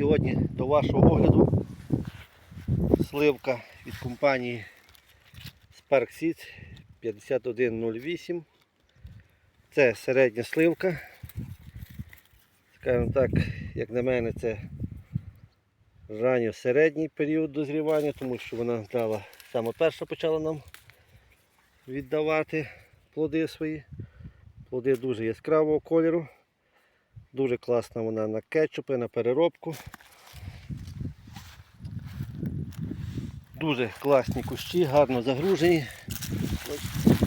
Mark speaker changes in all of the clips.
Speaker 1: Сьогодні до вашого огляду сливка від компанії Spark Seeds 5108. Це середня сливка. Скажімо так, як на мене, це ранньо середній період дозрівання, тому що вона дала саме перша почала нам віддавати плоди свої. Плоди дуже яскравого кольору. Дуже класна вона на кетчупи, на переробку. Дуже класні кущі, гарно загружені.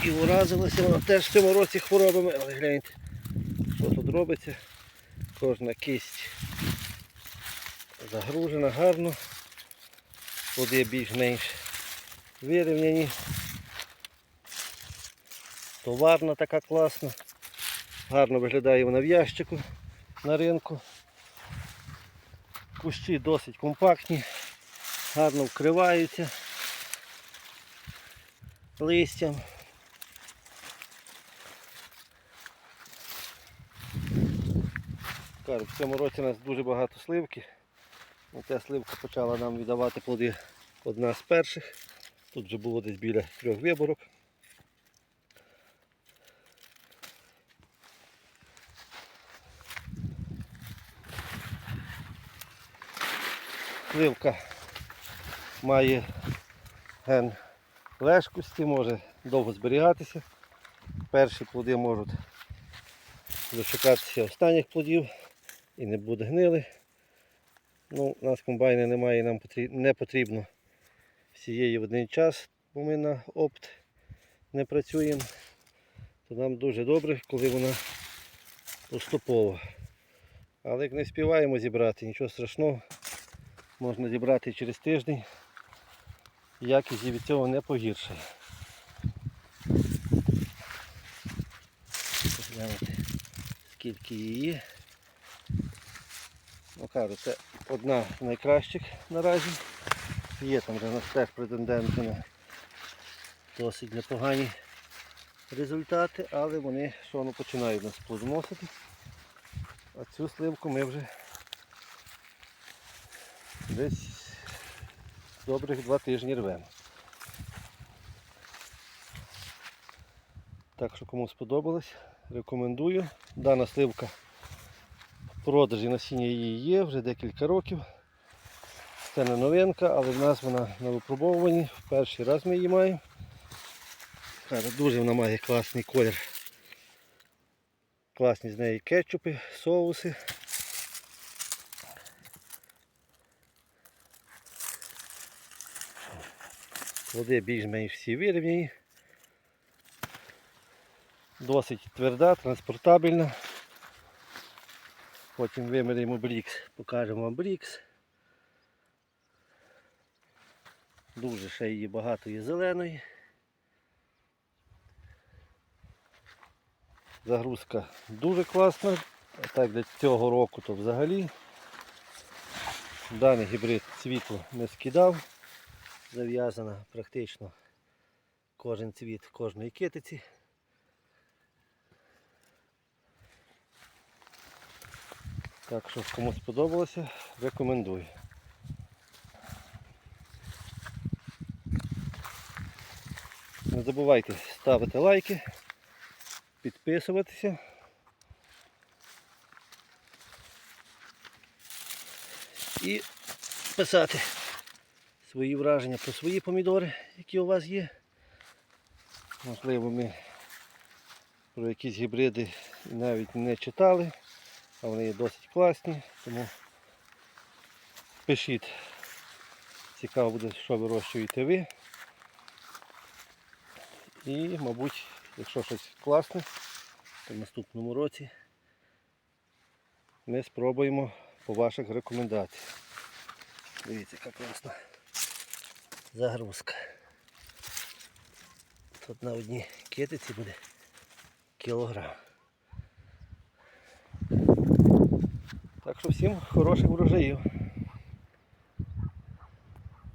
Speaker 1: І уразилася вона теж в цьому році хворобами, але гляньте, що тут робиться. Кожна кість загружена гарно. Плоди більш-менш вирівняні. Товарна така класна. Гарно виглядає вона в ящику на ринку. Кущі досить компактні, гарно вкриваються листям. В цьому році у нас дуже багато сливки. Ну, Ця сливка почала нам віддавати плоди одна з перших. Тут вже було десь біля трьох виборок. Сливка має ген лежкості, може довго зберігатися. Перші плоди можуть дочекатися останніх плодів і не буде гнили. Ну, у нас комбайна немає, нам не потрібно всієї в один час, бо ми на опт не працюємо. То нам дуже добре, коли вона поступова. Але як не співаємо зібрати, нічого страшного. Можна зібрати через тиждень. Якість від цього не погіршає. Гляньте, скільки її. Ну кажу, це одна з найкращих наразі. Є там вже нас теж претенденти на досить непогані результати, але вони що воно починають нас плодоносити. А цю сливку ми вже десь добрих два тижні рвемо. Так що кому сподобалось, рекомендую. Дана сливка в продажі насіння її є вже декілька років. Це не новинка, але в нас вона на випробовуванні. В перший раз ми її маємо. Дуже вона має класний колір. Класні з неї кетчупи, соуси. Води більш-менш всі вирівняні. Досить тверда, транспортабельна. Потім виміряємо брікс, покажемо вам брікс. Дуже ще її багато є зеленої. Загрузка дуже класна. А так для цього року то взагалі. Даний гібрид цвіту не скидав. Зав'язана практично кожен цвіт кожної китиці. Так що кому сподобалося, рекомендую. Не забувайте ставити лайки, підписуватися. І писати свої враження про свої помідори, які у вас є. Можливо, ми про якісь гібриди навіть не читали, а вони є досить класні, тому пишіть. Цікаво буде, що вирощуєте ви. І, мабуть, якщо щось класне, то в наступному році ми спробуємо по ваших рекомендаціях. Дивіться, яка класна загрузка. Тут на одній китиці буде кілограм. Так що всім хороших врожаїв.